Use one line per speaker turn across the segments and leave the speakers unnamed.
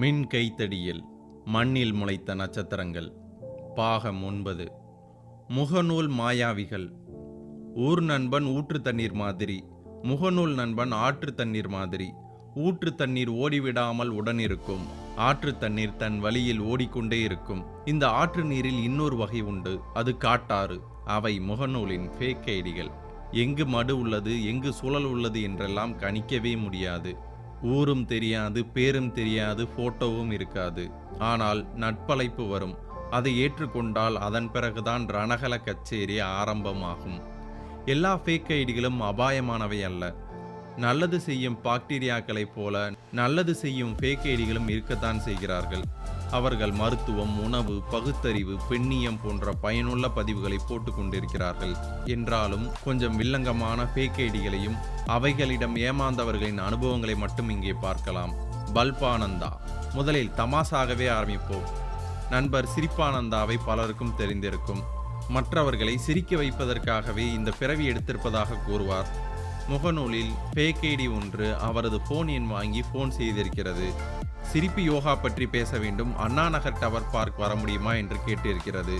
மின் கைத்தடியில் மண்ணில் முளைத்த நட்சத்திரங்கள். பாகம் ஒன்பது. முகநூல் மாயாவிகள். ஊர் நண்பன் ஊற்று தண்ணீர் மாதிரி. முகநூல் நண்பன் ஆற்று தண்ணீர் மாதிரி. ஊற்று தண்ணீர் ஓடிவிடாமல் உடன் இருக்கும் ஆற்று தண்ணீர் தன் வழியில் ஓடிக்கொண்டே இருக்கும். இந்த ஆற்று நீரில் இன்னொரு வகை உண்டு. அது காட்டாறு. அவை முகநூலின் ஃபேக் ஐடிகள் எங்கு மடு உள்ளது எங்கு சுழல் உள்ளது என்றெல்லாம் கணிக்கவே முடியாது. ஊரும் தெரியாது பேரும் தெரியாது போட்டோவும் இருக்காது. ஆனால் நட்பழைப்பு வரும். அதை ஏற்றுக்கொண்டால் அதன் பிறகுதான் ரணகல கச்சேரி ஆரம்பமாகும். எல்லா ஃபேக் ஐடிகளும் அபாயமானவை அல்ல. நல்லது செய்யும் பாக்டீரியாக்களைப் போல நல்லது செய்யும் ஃபேக் ஐடிகளும் இருக்கத்தான் செய்கிறார்கள். அவர்கள் மருத்துவம் உணவு பகுத்தறிவு பெண்ணியம் போன்ற பயனுள்ள பதிவுகளை போட்டுக்கொண்டிருக்கிறார்கள் என்றாலும் கொஞ்சம் வில்லங்கமான ஃபேக் ஐடிகளையும் அவைகளிடம் ஏமாந்தவர்களின் அனுபவங்களை மட்டும் இங்கே பார்க்கலாம். பல்பானந்தா. முதலில் தமாசாகவே ஆரம்பிப்போம். நண்பர் சிரிப்பானந்தாவை பலருக்கும் தெரிந்திருக்கும். மற்றவர்களை சிரிக்க வைப்பதற்காகவே இந்த பிறவி எடுத்திருப்பதாக கூறுவார். முகநூலில் ஃபேக் ஐடி ஒன்று அவரது ஃபோன் எண் வாங்கி ஃபோன் செய்திருக்கிறது. சிரிப்பு யோகா பற்றி பேச வேண்டும். அண்ணா நகர் டவர் பார்க் வர முடியுமா என்று கேட்டிருக்கிறது.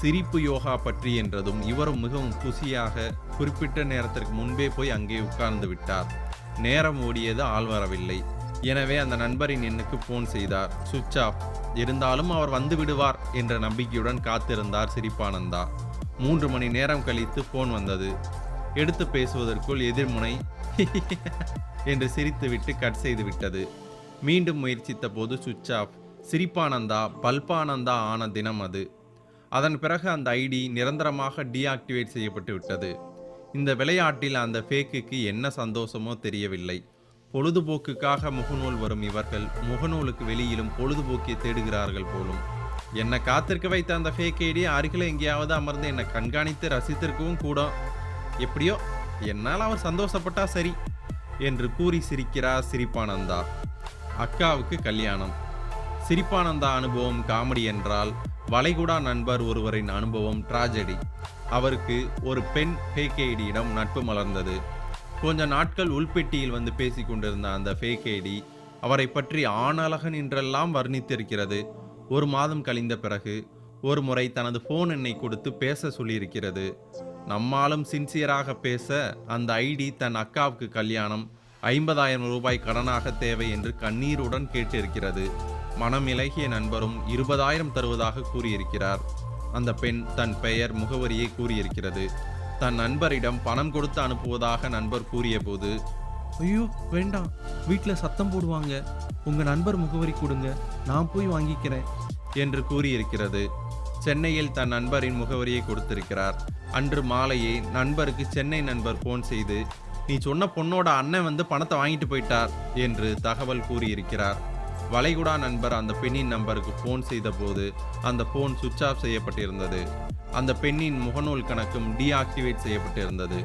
சிரிப்பு யோகா பற்றி என்றதும் இவரும் மிகவும் குசியாக குறிப்பிட்ட நேரத்திற்கு முன்பே போய் அங்கே உட்கார்ந்து விட்டார். நேரம் ஓடியது ஆள் வரவில்லை. எனவே அந்த நண்பரின் எண்ணுக்கு ஃபோன் செய்தார். சுவிட்ச் ஆஃப். இருந்தாலும் அவர் வந்து விடுவார் என்ற நம்பிக்கையுடன் காத்திருந்தார் சிரிப்பானந்தா. மூன்று மணி நேரம் கழித்து ஃபோன் வந்தது. எடுத்து பேசுவதற்குள் எதிர்முனை என்று சிரித்துவிட்டு கட் செய்து விட்டது. மீண்டும் முயற்சித்த போது சுவிட்ச் ஆஃப் சிரிப்பானந்தா பல்பானந்தா ஆன தினம் அது. அதன் பிறகு அந்த ஐடி நிரந்தரமாக டீஆக்டிவேட் செய்யப்பட்டு விட்டது. இந்த விளையாட்டில் அந்த ஃபேக்குக்கு என்ன சந்தோஷமோ தெரியவில்லை. பொழுதுபோக்குக்காக முகநூல் வரும் இவர்கள் முகநூலுக்கு வெளியிலும் பொழுதுபோக்கை தேடுகிறார்கள் போலும். என்னை காத்திருக்க வைத்த அந்த ஃபேக் ஐடி அருகில் எங்கேயாவது அமர்ந்து என்னை கண்காணித்து ரசித்திருக்கவும் கூட எப்படியோ என்னால் அவர் சந்தோஷப்பட்டா சரி என்று கூறி சிரிக்கிறா சிரிப்பானந்தா. அக்காவுக்கு கல்யாணம். சிரிப்பானந்தா அனுபவம் காமெடி என்றால் வளைகுடா நண்பர் ஒருவரின் அனுபவம் டிராஜடி அவருக்கு ஒரு பெண் ஃபேகேடியிடம் நட்பு மலர்ந்தது. கொஞ்ச நாட்கள் உள்பெட்டியில் வந்து பேசி கொண்டிருந்த அந்த ஃபேகேடி அவரை பற்றி ஆணழகன் என்றெல்லாம் வர்ணித்திருக்கிறது. ஒரு மாதம் கழிந்த பிறகு ஒரு முறை தனது ஃபோன் எண்ணை கொடுத்து பேச சொல்லியிருக்கிறது. நம்மாலும் சின்சியராக பேச அந்த ஐடி தன் அக்காவுக்கு கல்யாணம் ஐம்பதாயிரம் ரூபாய் கடனாக தேவை என்று கண்ணீருடன் கேட்டிருக்கிறது. இலகிய நண்பரும் இருபதாயிரம் தருவதாக கூறியிருக்கிறார். அந்த பெண் தன் பெயர் முகவரியை கூறியிருக்கிறது. தன் நண்பரிடம் பணம் கொடுத்து அனுப்புவதாக நண்பர் கூறியபோது ஐயோ வேண்டாம். வீட்டில் சத்தம் போடுவாங்க. உங்கள் நண்பர் முகவரி கொடுங்க. நான் போய் வாங்கிக்கிறேன். என்று கூறியிருக்கிறது. சென்னையில் தன் நண்பரின் முகவரியை கொடுத்திருக்கிறார். அன்று மாலையே நண்பருக்கு சென்னை நண்பர் ஃபோன் செய்து நீ சொன்ன பொண்ணோட அண்ணன் வந்து பணத்தை வாங்கிட்டு போயிட்டார் என்று தகவல் கூறியிருக்கிறார். வளைகுடா நண்பர் அந்த பெண்ணின் நம்பருக்கு ஃபோன் செய்தபோது அந்த ஃபோன் சுவிட்ச் ஆஃப் செய்யப்பட்டிருந்தது. அந்த பெண்ணின் முகநூல் கணக்கும் டீஆக்டிவேட் செய்யப்பட்டிருந்தது.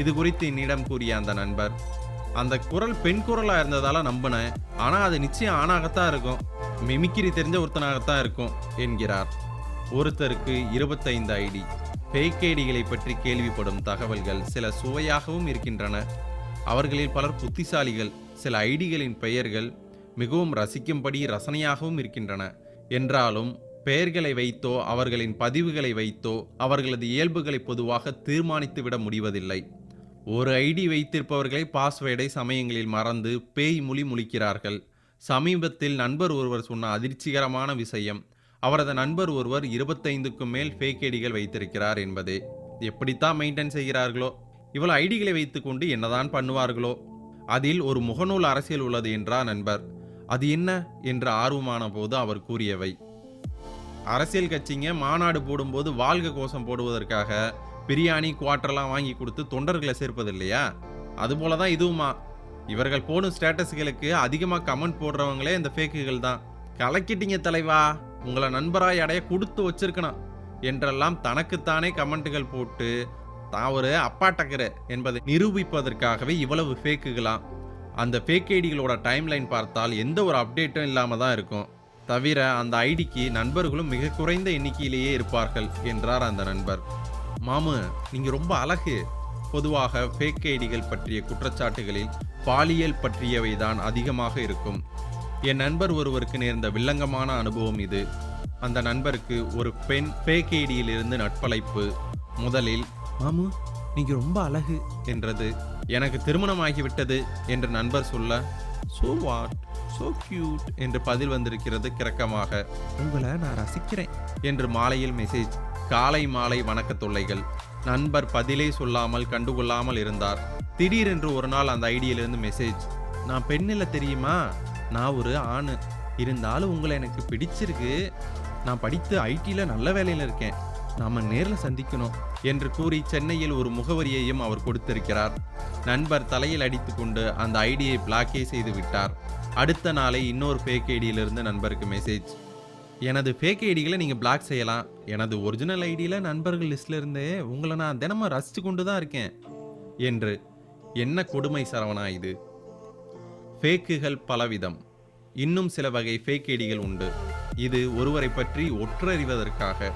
இது குறித்து என்னிடம் கூறிய அந்த நண்பர் அந்த குரல் பெண் குரலாக இருந்ததால நம்பினேன் ஆனால் அது நிச்சயம் ஆணாகத்தான் இருக்கும். மிமிக்கிரி தெரிஞ்ச ஒருத்தனாகத்தான் இருக்கும் என்கிறார். ஒருத்தருக்கு இருபத்தைந்து ஐடி. ஃபேக் ஐடிகளை பற்றி கேள்விப்படும் தகவல்கள் சில சுவையாகவும் இருக்கின்றன. அவர்களில் பலர் புத்திசாலிகள். சில ஐடிகளின் பெயர்கள் மிகவும் ரசிக்கும்படி ரசனையாகவும் இருக்கின்றன. என்றாலும் பெயர்களை வைத்தோ அவர்களின் பதிவுகளை வைத்தோ அவர்களது இயல்புகளை பொதுவாக தீர்மானித்துவிட முடிவதில்லை. ஒரு ஐடி வைத்திருப்பவர்களை பாஸ்வேர்டை சமயங்களில் மறந்து பேய் மொழி முழிக்கிறார்கள். சமீபத்தில் நண்பர் ஒருவர் சொன்ன அதிர்ச்சிகரமான விஷயம் அவரது நண்பர் ஒருவர் இருபத்தைந்துக்கும் மேல் ஃபேக் ஐடிகள் வைத்திருக்கிறார் என்பதே. எப்படித்தான் மெயின்டைன் செய்கிறார்களோ? இவ்வளோ ஐடிகளை வைத்துக்கொண்டு என்னதான் பண்ணுவார்களோ? அதில் ஒரு முகநூல் அரசியல் உள்ளது என்றார் நண்பர்? அது என்ன? என்ற ஆர்வமான போது அவர் கூறியவை. அரசியல் கட்சிங்க மாநாடு போடும்போது வாழ்க கோஷம் போடுவதற்காக பிரியாணி குவாட்டர்லாம் வாங்கி கொடுத்து தொண்டர்களை சேர்ப்பது இல்லையா அதுபோல தான் இதுவுமா. இவர்கள் போடும் ஸ்டேட்டஸ்களுக்கு அதிகமாக கமெண்ட் போடுறவங்களே இந்த ஃபேக்குகள் தான். கலக்கிட்டீங்க தலைவா. உங்களை நண்பராய் அடைய கொடுத்து வச்சிருக்கணும். என்றெல்லாம் தனக்குத்தானே கமெண்ட்டுகள் போட்டு தான் ஒரு அப்பாட்டக்கரு என்பதை நிரூபிப்பதற்காகவே இவ்வளவு ஃபேக்குகளாம் அந்த ஃபேக் ஐடிகளோட டைம்லைன் பார்த்தால் எந்த ஒரு அப்டேட்டும் இல்லாமல் தான் இருக்கும். தவிர அந்த ஐடிக்கு நண்பர்களும் மிக குறைந்த எண்ணிக்கையிலேயே இருப்பார்கள் என்றார் அந்த நண்பர். மாமு நீங்கள் ரொம்ப அழகு. பொதுவாக ஃபேக் ஐடிகள் பற்றிய குற்றச்சாட்டுகளில் பாலியல் பற்றியவை தான் அதிகமாக இருக்கும். என் நண்பர் ஒருவருக்கு நேர்ந்த வில்லங்கமான அனுபவம் இது. அந்த நண்பருக்கு ஒரு பெண் ஃபேக் ஐடியிலிருந்து நட்பழைப்பு முதலில் மாமு நீங்க ரொம்ப அழகு என்றது. எனக்கு திருமணமாகிவிட்டது என்று நண்பர் சொல்ல சோ வாட் சோ கியூட் என்று பதில் வந்திருக்கிறது கிறக்கமாக. உங்களை நான் ரசிக்கிறேன் என்று மாலையில் மெசேஜ் காலை மாலை வணக்க தொல்லைகள். நண்பர் பதிலே சொல்லாமல் கண்டுகொள்ளாமல் இருந்தார். திடீரென்று ஒரு நாள் அந்த ஐடியிலிருந்து மெசேஜ் நான் பெண்ணில்ல தெரியுமா? நான் ஒரு ஆணு. இருந்தாலும் உங்களை எனக்கு பிடிச்சிருக்கு. நான் படித்து ஐடியில் நல்ல வேலையில் இருக்கேன். நாம் நேரில் சந்திக்கணும் என்று கூறி சென்னையில் ஒரு முகவரியையும் அவர் கொடுத்திருக்கிறார். நண்பர் தலையில் அடித்துக்கொண்டு அந்த ஐடியை பிளாக்கே செய்து விட்டார். அடுத்த நாளை இன்னொரு ஃபேக் ஐடியிலிருந்து நண்பருக்கு மெசேஜ் எனது ஃபேக் ஐடிகளை நீங்கள் பிளாக் செய்யலாம். எனது ஒரிஜினல் ஐடியில் நண்பர்கள் லிஸ்ட்ல இருந்தே உங்களை நான் தினமும் ரசித்து கொண்டு தான் இருக்கேன். என்று. என்ன கொடுமை சரவணா இது? ஃபேக்குகள் பலவிதம். இன்னும் சில வகை ஃபேக் ஐடிகள் உண்டு. இது ஒருவரை பற்றி ஒற்றறிவதற்காக.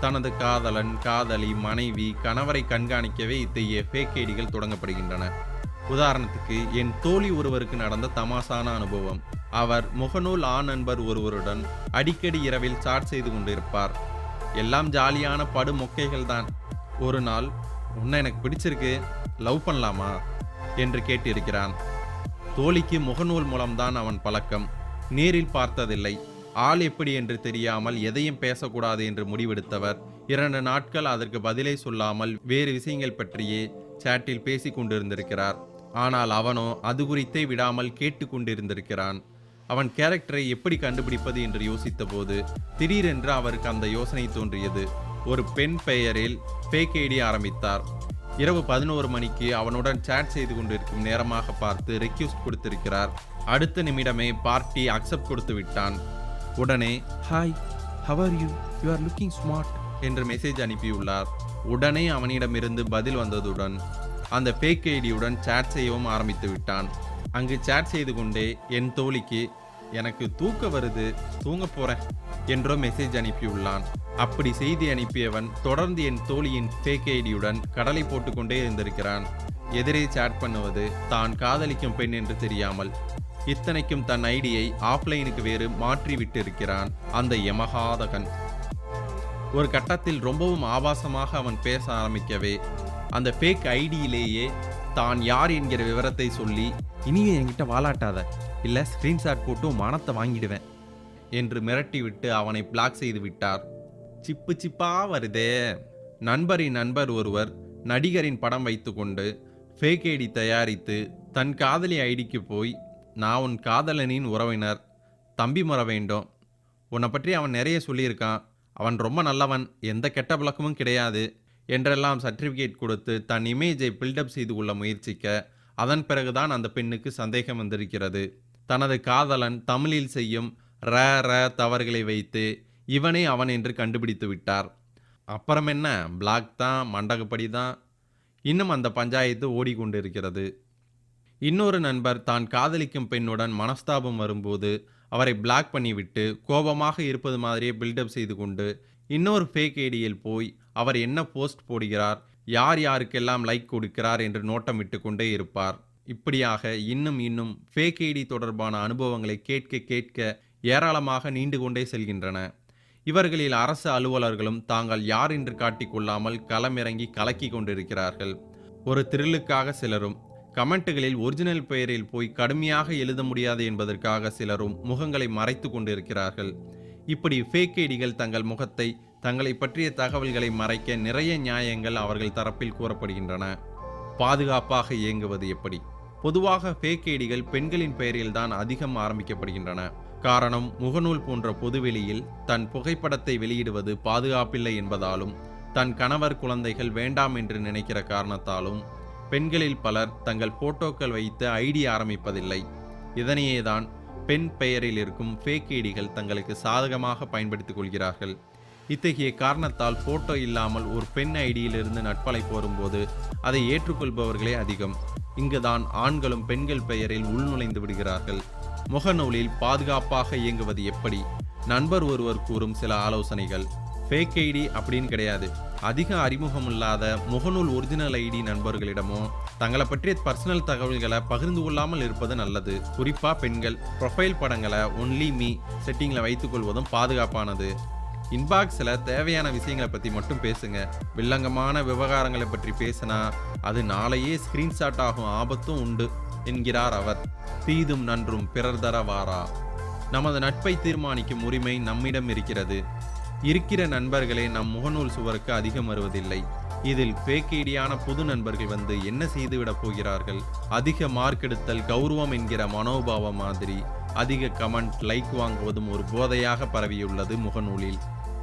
தனது காதலன் காதலி மனைவி கணவரை கண்காணிக்கவே இத்தகைய ஃபேக் ஐடிகள் தொடங்கப்படுகின்றன. உதாரணத்துக்கு என் தோழி ஒருவருக்கு நடந்த தமாசான அனுபவம். அவர் முகநூல் ஆண் நண்பர் ஒருவருடன் அடிக்கடி இரவில் சாட் செய்து கொண்டிருப்பார். எல்லாம் ஜாலியான படு மொக்கைகள் தான். ஒரு நாள் உன்னை எனக்கு பிடிச்சிருக்கு. லவ் பண்ணலாமா? என்று கேட்டிருக்கிறான். தோழிக்கு முகநூல் மூலம்தான் அவன் பழக்கம். நேரில் பார்த்ததில்லை. ஆள் எப்படி என்று தெரியாமல் எதையும் பேசக்கூடாது என்று முடிவெடுத்தவர். இரண்டு நாட்கள் அதற்கு பதிலை சொல்லாமல் வேறு விஷயங்கள் பற்றியே சேட்டில் பேசிக் கொண்டிருந்திருக்கிறார். ஆனால் அவனோ அது குறித்தே விடாமல் கேட்டு கொண்டிருந்திருக்கிறான். அவன் கேரக்டரை எப்படி கண்டுபிடிப்பது என்று யோசித்தபோது திடீரென்று அவருக்கு அந்த யோசனை தோன்றியது. ஒரு பெண் பெயரில் பேக்கேடி ஐடி ஆரம்பித்தார். இரவு பதினோரு மணிக்கு அவனுடன் சேட் செய்து கொண்டிருக்கும் நேரமாக பார்த்து ரெக்யூஸ்ட் கொடுத்திருக்கிறார். அடுத்த நிமிடமே பார்ட்டி அக்செப்ட் கொடுத்து விட்டான். உடனே hi how are you you are looking smart என்று மெசேஜ் அனுப்பியுள்ளார். உடனே அவனிடமிருந்து பதில் வந்ததுடன் அந்த பேக் ஐடியுடன் சேட் செய்யவும் ஆரம்பித்து விட்டான். அங்கு சேட் செய்து கொண்டே என் தோழிக்கு எனக்கு தூக்க வருது தூங்க போகிறேன் என்றோ மெசேஜ் அனுப்பியுள்ளான். அப்படி செய்தி அனுப்பியவன் தொடர்ந்து என் தோழியின் ஃபேக் ஐடியுடன் கடலை போட்டுக்கொண்டே இருந்திருக்கிறான். எதிரே சேட் பண்ணுவது தான் காதலிக்கும் பெண் என்று தெரியாமல் இத்தனைக்கும் தன் ஐடியை ஆஃப்லைனுக்கு வேறு மாற்றி விட்டிருக்கிறான் அந்த யமகாதகன் ஒரு கட்டத்தில் ரொம்பவும் ஆபாசமாக அவன் பேச ஆரம்பிக்கவே அந்த ஃபேக் ஐடியிலேயே தான் யார் என்கிற விவரத்தை சொல்லி இனியும் என்கிட்ட வாலாட்டாத. இல்லை ஸ்க்ரீன்ஷாட் போட்டு உன் மானத்தை வாங்கிடுவேன். என்று மிரட்டிவிட்டு அவனை பிளாக் செய்து விட்டார். சிப்பு சிப்பா வருதே. நண்பரின் நண்பர் ஒருவர் நடிகரின் படம் வைத்துக்கொண்டு ஃபேக் ஐடி தயாரித்து தன் காதலி ஐடிக்கு போய் நான் உன் காதலனின் உறவினர் தம்பி முற வேண்டும். உன்னை பற்றி அவன் நிறைய சொல்லியிருக்கான். அவன் ரொம்ப நல்லவன். எந்த கெட்ட பழக்கமும் கிடையாது. என்றெல்லாம் சர்டிஃபிகேட் கொடுத்து தன் இமேஜை பில்டப் செய்து கொள்ள முயற்சிக்க அதன் பிறகுதான் அந்த பெண்ணுக்கு சந்தேகம் வந்திருக்கிறது. தனது காதலன் தமிழில் செய்யும் ர ர தவறுகளை வைத்து இவனே அவன் என்று கண்டுபிடித்து விட்டார். அப்புறம் என்ன பிளாக் தான் மண்டகப்படி தான். இன்னும் அந்த பஞ்சாயத்து ஓடிக்கொண்டிருக்கிறது. இன்னொரு நண்பர் தான் காதலிக்கும் பெண்ணுடன் மனஸ்தாபம் வரும்போது அவரை பிளாக் பண்ணிவிட்டு கோபமாக இருப்பது மாதிரியே பில்டப் செய்து கொண்டு இன்னொரு ஃபேக் ஐடியில் போய் அவர் என்ன போஸ்ட் போடுகிறார் யார் யாருக்கெல்லாம் லைக் கொடுக்கிறார் என்று நோட்டமிட்டு கொண்டே இருப்பார். இப்படியாக இன்னும் இன்னும் ஃபேக் ஐடி தொடர்பான அனுபவங்களை கேட்க கேட்க ஏராளமாக நீண்டு கொண்டே செல்கின்றன. இவர்களில் அரசு அலுவலர்களும் தாங்கள் யார் என்று காட்டிக்கொள்ளாமல் களமிறங்கி கலக்கி கொண்டிருக்கிறார்கள். ஒரு த்ரில்லுக்காக சிலரும் கமெண்ட்டுகளில் ஒரிஜினல் பெயரில் போய் கடுமையாக எழுத முடியாது என்பதற்காக சிலரும் முகங்களை மறைத்து கொண்டிருக்கிறார்கள். இப்படி ஃபேக் ஐடிகள் தங்கள் முகத்தை தங்களை பற்றிய தகவல்களை மறைக்க நிறைய நியாயங்கள் அவர்கள் தரப்பில் கூறப்படுகின்றன. பாதுகாப்பாக இயங்குவது எப்படி? பொதுவாக ஃபேக் ஐடிகள் பெண்களின் பெயரில்தான் அதிகம் ஆரம்பிக்கப்படுகின்றன. காரணம் முகநூல் போன்ற பொதுவெளியில் தன் புகைப்படத்தை வெளியிடுவது பாதுகாப்பில்லை என்பதாலும் தன் கணவர் குழந்தைகள் வேண்டாம் என்று நினைக்கிற காரணத்தாலும் பெண்களில் பலர் தங்கள் போட்டோக்கள் வைத்து ஐடி ஆரம்பிப்பதில்லை. இதனையேதான் பெண் பெயரில் இருக்கும் ஃபேக் ஐடிகள் தங்களுக்கு சாதகமாக பயன்படுத்திக் கொள்கிறார்கள். இத்தகைய காரணத்தால் போட்டோ இல்லாமல் ஒரு பெண் ஐடியிலிருந்து நட்பலை கோரும்போது அதை ஏற்றுக்கொள்பவர்களே அதிகம். இங்குதான் ஆண்களும் பெண்கள் பெயரில் உள்நுழைந்து விடுகிறார்கள். முகநூலில் பாதுகாப்பாக இயங்குவது எப்படி? நண்பர் ஒருவர் கூறும் சில ஆலோசனைகள். ஃபேக் ஐடி அப்படின்னு கிடையாது. அதிக அறிமுகம் இல்லாத முகநூல் ஒரிஜினல் ஐடி நண்பர்களிடமோ தங்களை பற்றிய பர்சனல் தகவல்களை பகிர்ந்து கொள்ளாமல் இருப்பது நல்லது. குறிப்பாக பெண்கள் ப்ரொஃபைல் படங்களை ஒன்லி மீ செட்டிங்கில் வைத்துக்கொள்வதும் பாதுகாப்பானது. இன்பாக்ஸில் தேவையான விஷயங்களை பற்றி மட்டும் பேசுங்க. வில்லங்கமான விவகாரங்களை பற்றி பேசினா அது நாளையே ஸ்கிரீன்ஷாட் ஆகும் ஆபத்தும் உண்டு என்கிறார் அவர். தீதும் நன்றும் பிறர் தரவாரா நமது நட்பை தீர்மானிக்கும் உரிமை நம்மிடம் இருக்கிறது. இருக்கிற நண்பர்களே நம் முகநூல் சுவருக்கு அதிகம் வருவதில்லை. இதில் பேக்கேடியான புது நண்பர்கள் வந்து என்ன செய்துவிடப் போகிறார்கள்? அதிக மார்க் எடுத்தல் கௌரவம் என்கிற மனோபாவம் மாதிரி அதிக கமெண்ட் லைக் வாங்குவதும் ஒரு போதையாக பரவியுள்ளது முகநூலில்.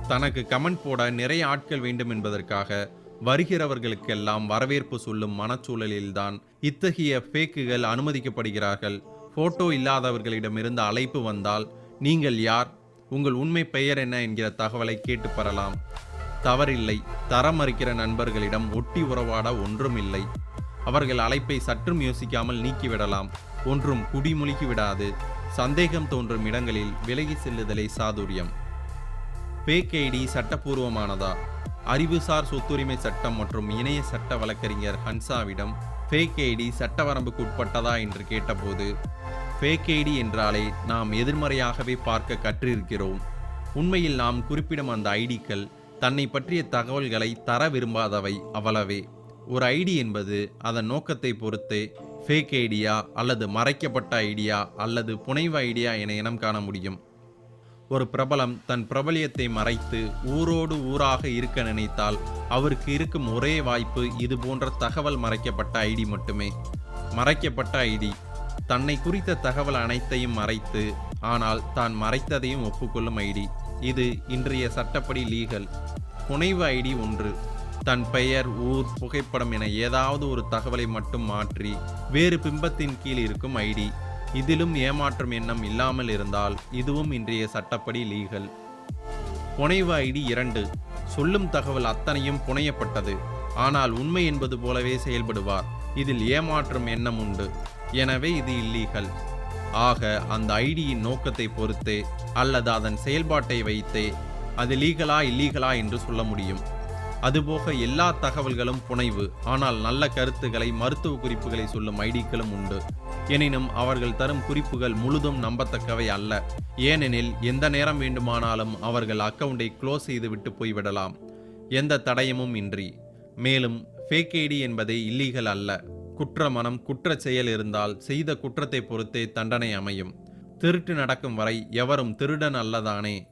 தனக்கு கமெண்ட் போட நிறைய ஆட்கள் வேண்டும் என்பதற்காக வருகிறவர்களுக்கெல்லாம் வரவேற்பு சொல்லும் மனச்சூழலில்தான் இத்தகைய ஃபேக்குகள் அனுமதிக்கப்படுகிறார்கள். போட்டோ இல்லாதவர்களிடமிருந்து அழைப்பு வந்தால் நீங்கள் யார்? உங்கள் உண்மை பெயர் என்ன என்கிற தகவலை கேட்டு பெறலாம். தவறில்லை. தரம் மறுக்கிற நண்பர்களிடம் ஒட்டி உறவாட ஒன்றும் இல்லை அவர்கள் அழைப்பை சற்றும் யோசிக்காமல் நீக்கிவிடலாம். ஒன்றும் குடிமுழுக்கி விடாது. சந்தேகம் தோன்றும் இடங்களில் விலகி செல்லுதலை சாதுரியம். ஃபேக் ஐடி சட்டப்பூர்வமானதா? அறிவுசார் சொத்துரிமை சட்டம் மற்றும் இணைய சட்ட வழக்கறிஞர் ஹன்சாவிடம் ஃபேக் ஐடி சட்ட வரம்புக்கு உட்பட்டதா என்று கேட்டபோது ஃபேக் ஐடி என்றாலே நாம் எதிர்மறையாகவே பார்க்க கற்றிருக்கிறோம். உண்மையில் நாம் குறிப்பிடும் அந்த ஐடிக்கள் தன்னை பற்றிய தகவல்களை தர விரும்பாதவை அவ்வளவே. ஒரு ஐடி என்பது அதன் நோக்கத்தை பொறுத்தே ஃபேக் ஐடியா அல்லது மறைக்கப்பட்ட ஐடியா அல்லது புனைவு ஐடியா என இனம் காண முடியும். ஒரு பிரபலம் தன் பிரபலியத்தை மறைத்து ஊரோடு ஊராக இருக்க நினைத்தால் அவருக்கு இருக்கும் ஒரே வாய்ப்பு இது போன்ற தகவல் மறைக்கப்பட்ட ஐடி மட்டுமே. மறைக்கப்பட்ட ஐடி. தன்னை குறித்த தகவல் அனைத்தையும் மறைத்து ஆனால் தான் மறைத்ததையும் ஒப்புக்கொள்ளும் ஐடி. இது இன்றைய சட்டப்படி லீகல். புனைவு ஐடி ஒன்று. தன் பெயர் ஊர் புகைப்படம் என ஏதாவது ஒரு தகவலை மட்டும் மாற்றி வேறு பிம்பத்தின் கீழ் இருக்கும் ஐடி. இதிலும் ஏமாற்றும் எண்ணம் இல்லாமல் இருந்தால் இதுவும் இன்றைய சட்டப்படி லீகல். புனைவு ஐடி இரண்டு. சொல்லும் தகவல் அத்தனையும் புனையப்பட்டது. ஆனால் உண்மை என்பது போலவே செயல்படுவார். இதில் ஏமாற்றும் எண்ணம் உண்டு. எனவே இது இல்லீகல். ஆக அந்த ஐடியின் நோக்கத்தை பொறுத்தே அல்லது அதன் செயல்பாட்டை வைத்தே அது லீகலா இல்லீகலா என்று சொல்ல முடியும். அதுபோக எல்லா தகவல்களும் புனைவு. ஆனால் நல்ல கருத்துக்களை மருத்துவ குறிப்புகளை சொல்லும் ஐடிக்களும் உண்டு. எனினும் அவர்கள் தரும் குறிப்புகள் முழுதும் நம்பத்தக்கவை அல்ல. ஏனெனில் எந்த நேரம் வேண்டுமானாலும் அவர்கள் அக்கவுண்டை க்ளோஸ் செய்துவிட்டு போய்விடலாம். எந்த தடயமும் இன்றி. மேலும் ஃபேக் ஐடி என்பதை இல்லீகல் அல்ல. குற்ற மனம் செயல் இருந்தால் செய்த குற்றத்தை பொறுத்தே தண்டனை அமையும். திருட்டு நடக்கும் வரை எவரும் திருடன் அல்லதானே?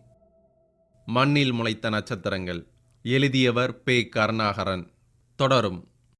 மண்ணில் முளைத்த நட்சத்திரங்கள். எழுதியவர் பே கருணாகரன். தொடரும்.